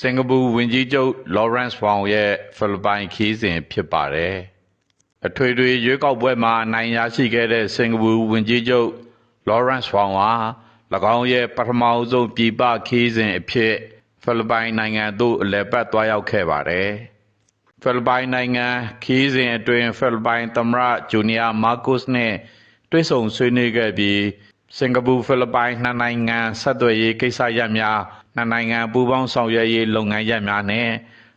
စင်ကာပူဝန်ကြီးချုပ် Lawrence Wong ရဲ့ဖိလစ်ပိုင်ခီးစဉ်ဖြစ်ပါတယ်။အထွေထွေရွေးကောက်ပွဲမှာအနိုင်ရရှိခဲ့တဲ့စင်ကာပူဝန်ကြီးချုပ် Lawrence Wong ဟာ၎င်းရဲ့ပထမအဆုံးပြည်ပခီးစဉ်အဖြစ်ဖိလစ်ပိုင်နိုင်ငံသို့အလည်ပတ်သွားရောက်ခဲ့ပါတယ်။ဖိလစ်ပိုင်နိုင်ငံခီးစဉ်အတွင်းဖိလစ်ပိုင်သမ္မတဂျူနီယာမာကိုစ်နဲ့တွေ့ဆုံဆွေးနွေးခဲ့ပြီး စင်ကာပူဖိလစ်ပိုင်နှစ်နိုင်ငံဆက်သွယ်ရေးကိစ္စရပ်များနှစ်နိုင်ငံပူးပေါင်းဆောင်ရွက်ရေးလုပ်ငန်းရပ်များနဲ့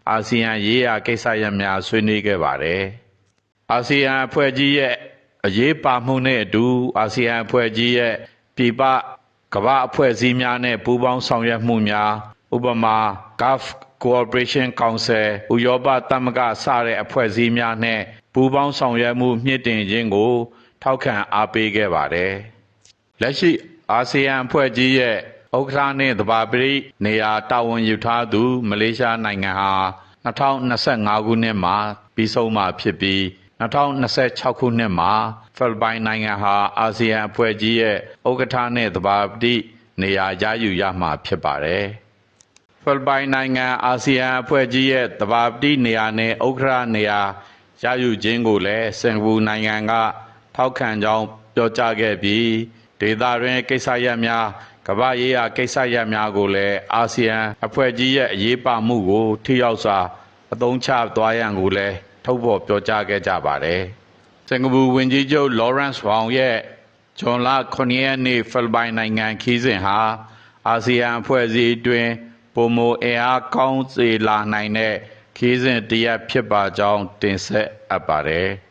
အာဆီယံရေးရာကိစ္စရပ်များဆွေးနွေးခဲ့ပါတယ်။အာဆီယံအဖွဲ့ကြီးရဲ့အရေးပါမှုနဲ့အတူအာဆီယံအဖွဲ့ကြီးရဲ့ပြည်ပကမ္ဘာအဖွဲ့အစည်းများနဲ့ပူးပေါင်းဆောင်ရွက်မှုများဥပမာ Gulf Cooperation Council ဥရောပသမဂ္ဂစတဲ့အဖွဲ့အစည်းများနဲ့ပူးပေါင်းဆောင်ရွက်မှုမြင့်တင်ခြင်းကို ထောက်ခံအားပေးခဲ့ပါတယ်။ လက်ရှိအာဆီယံအဖွဲ့ကြီးရဲ့ဥက္ကဋ္ဌနှင့်တဘာပရိနေရာတာဝန်ယူထားသူ မလေးရှားနိုင်ငံဟာ2025ခုနှစ်မှာပြီးဆုံးမှာဖြစ်ပြီး2026ခုနှစ်မှာဖိလစ်ပိုင်နိုင်ငံဟာအာဆီယံအဖွဲ့ကြီးရဲ့ဥက္ကဋ္ဌနှင့်တဘာပတိနေရာရယူရမှာဖြစ်ပါတယ်။ဖိလစ်ပိုင်နိုင်ငံအာဆီယံအဖွဲ့ကြီးရဲ့တဘာပတိနေရာနဲ့ဥက္ကဋ္ဌနေရာရယူခြင်းကိုလည်းစင်ကာပူနိုင်ငံကထောက်ခံကြောင်းပြောကြားခဲ့ပြီး ဒေသတွင်းကိစ္စရပ်များကမ္ဘာရေးရာကိစ္စရပ်များကိုလည်းအာဆီယံအဖွဲ့ကြီးရဲ့အရေးပါမှုကိုထိရောက်စွာအသုံးချသွားရန်ကိုလည်းထုတ်ဖော်ပြောကြားခဲ့ကြပါတယ်။စင်ကာပူဝန်ကြီးချုပ် Lawrence Wong ရဲ့ဂျွန်လ9ရက်နေ့ဖိလစ်ပိုင်နိုင်ငံခီးစဉ်ဟာအာဆီယံအဖွဲ့အစည်းအတွင်းပုံမအင်အားကောင်းစေလာနိုင်တဲ့ခီးစဉ်တရက်ဖြစ်ပါကြောင်းတင်ဆက်အပ်ပါတယ်။